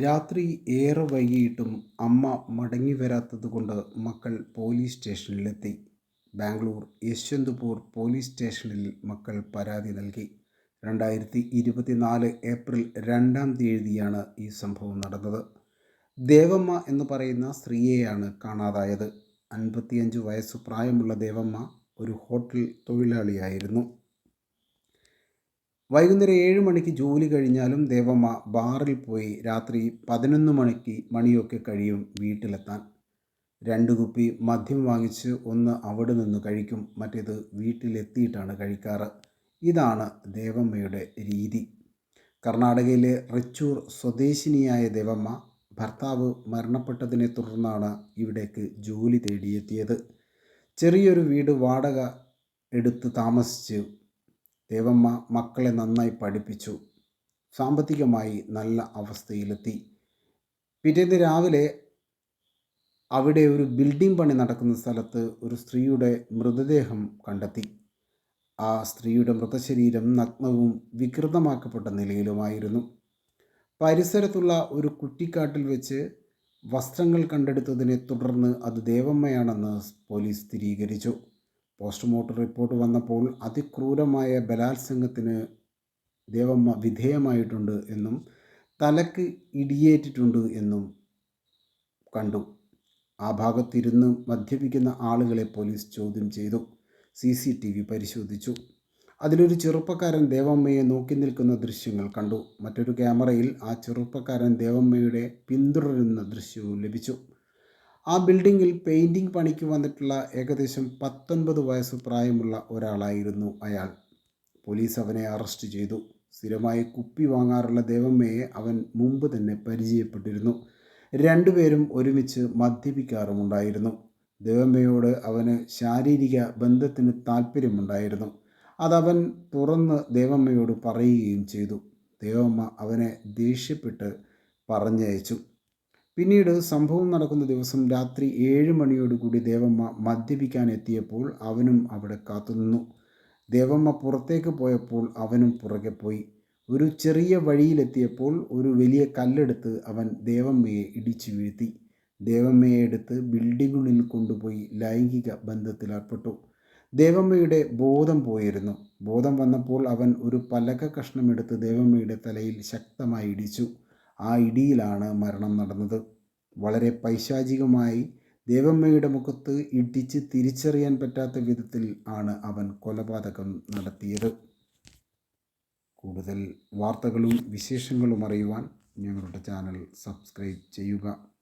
രാത്രി ഏറെ വൈകിയിട്ടും അമ്മ മടങ്ങി മടങ്ങിവരാത്തതുകൊണ്ട് മക്കൾ പോലീസ് സ്റ്റേഷനിലെത്തി. ബാംഗ്ലൂർ യശ്വന്ത്പൂർ പോലീസ് സ്റ്റേഷനിൽ മക്കൾ പരാതി നൽകി. രണ്ടായിരത്തി ഇരുപത്തിനാല് ഏപ്രിൽ രണ്ടാം തീയതിയാണ് ഈ സംഭവം നടന്നത്. ദേവമ്മ എന്ന് പറയുന്ന സ്ത്രീയെയാണ് കാണാതായത്. അൻപത്തിയഞ്ച് വയസ്സ് പ്രായമുള്ള ദേവമ്മ ഒരു ഹോട്ടൽ തൊഴിലാളിയായിരുന്നു. വൈകുന്നേരം ഏഴ് മണിക്ക് ജോലി കഴിഞ്ഞാലും ദേവമ്മ ബാറിൽ പോയി രാത്രി പതിനൊന്ന് മണിക്ക് മണിയൊക്കെ കഴിയും വീട്ടിലെത്താൻ. രണ്ട് കുപ്പി മദ്യം വാങ്ങിച്ച് ഒന്ന് അവിടെ നിന്ന് കഴിക്കും മറ്റേത് വീട്ടിലെത്തിയിട്ടാണ് കഴിക്കാറ്. ഇതാണ് ദേവമ്മയുടെ രീതി. കർണാടകയിലെ റച്ചൂർ സ്വദേശിനിയായ ദേവമ്മ ഭർത്താവ് മരണപ്പെട്ടതിനെ തുടർന്നാണ് ഇവിടേക്ക് ജോലി തേടിയെത്തിയത്. ചെറിയൊരു വീട് വാടക എടുത്ത് താമസിച്ചു ദേവമ്മ മക്കളെ നന്നായി പഠിപ്പിച്ചു. സാമ്പത്തികമായി നല്ല അവസ്ഥയിലെത്തി. പിറ്റേന്ന് രാവിലെ അവിടെ ഒരു ബിൽഡിംഗ് പണി നടക്കുന്ന സ്ഥലത്ത് ഒരു സ്ത്രീയുടെ മൃതദേഹം കണ്ടെത്തി. ആ സ്ത്രീയുടെ മൃതശരീരം നഗ്നവും വികൃതമാക്കപ്പെട്ട നിലയിലുമായിരുന്നു. പരിസരത്തുള്ള ഒരു കുറ്റിക്കാട്ടിൽ വെച്ച് വസ്ത്രങ്ങൾ കണ്ടെടുത്തതിനെ തുടർന്ന് അത് ദേവമ്മയാണെന്ന് പോലീസ് സ്ഥിരീകരിച്ചു. പോസ്റ്റ്മോർട്ടം റിപ്പോർട്ട് വന്നപ്പോൾ അതിക്രൂരമായ ബലാത്സംഗത്തിന് ദേവമ്മ വിധേയമായിട്ടുണ്ട് എന്നും തലക്ക് ഇടിയേറ്റിട്ടുണ്ട് എന്നും കണ്ടു. ആ ഭാഗത്തിരുന്ന് മദ്യപിക്കുന്ന ആളുകളെ പോലീസ് ചോദ്യം ചെയ്തു. സി സി ടി വി പരിശോധിച്ചു. അതിലൊരു ചെറുപ്പക്കാരൻ ദേവമ്മയെ നോക്കി നിൽക്കുന്ന ദൃശ്യങ്ങൾ കണ്ടു. മറ്റൊരു ക്യാമറയിൽ ആ ചെറുപ്പക്കാരൻ ദേവമ്മയുടെ പിന്തുടരുന്ന ദൃശ്യവും ലഭിച്ചു. ആ ബിൽഡിങ്ങിൽ പെയിന്റിങ് പണിക്ക് വന്നിട്ടുള്ള ഏകദേശം പത്തൊൻപത് വയസ്സ് പ്രായമുള്ള ഒരാളായിരുന്നു അയാൾ. പോലീസ് അവനെ അറസ്റ്റ് ചെയ്തു. സ്ഥിരമായി കുപ്പി വാങ്ങാറുള്ള ദേവമ്മയെ അവൻ മുമ്പ് തന്നെ പരിചയപ്പെട്ടിരുന്നു. രണ്ടുപേരും ഒരുമിച്ച് മദ്യപിക്കാറുമുണ്ടായിരുന്നു. ദേവമ്മയോട് അവന് ശാരീരിക ബന്ധത്തിന് താല്പര്യമുണ്ടായിരുന്നു അതവൻ തുറന്ന് ദേവമ്മയോട് പറയുകയും ചെയ്തു. ദേവമ്മ അവനെ ദേഷ്യപ്പെട്ട് പറഞ്ഞയച്ചു. പിന്നീട് സംഭവം നടക്കുന്ന ദിവസം രാത്രി ഏഴ് മണിയോടുകൂടി ദേവമ്മ മദ്യപിക്കാൻ എത്തിയപ്പോൾ അവനും അവിടെ കാത്തുനിന്നു. ദേവമ്മ പുറത്തേക്ക് പോയപ്പോൾ അവനും പുറകെ പോയി. ഒരു ചെറിയ വഴിയിലെത്തിയപ്പോൾ ഒരു വലിയ കല്ലെടുത്ത് അവൻ ദേവമ്മയെ ഇടിച്ചു വീഴ്ത്തി. ദേവമ്മയെ എടുത്ത് ബിൽഡിംഗിനുള്ളിൽ കൊണ്ടുപോയി ലൈംഗിക ബന്ധത്തിലേർപ്പെട്ടു. ദേവമ്മയുടെ ബോധം പോയിരുന്നു. ബോധം വന്നപ്പോൾ അവൻ ഒരു പലക കഷ്ണമെടുത്ത് ദേവമ്മയുടെ തലയിൽ ശക്തമായി ഇടിച്ചു. ആ ഇടിയിലാണ് മരണം നടന്നത്. വളരെ പൈശാചികമായി ദേവമ്മയുടെ മുഖത്ത് ഇടിച്ച് തിരിച്ചറിയാൻ പറ്റാത്ത വിധത്തിൽ ആണ് അവൻ കൊലപാതകം നടത്തിയത്. കൂടുതൽ വാർത്തകളും വിശേഷങ്ങളും അറിയുവാൻ ഞങ്ങളുടെ ചാനൽ സബ്സ്ക്രൈബ് ചെയ്യുക.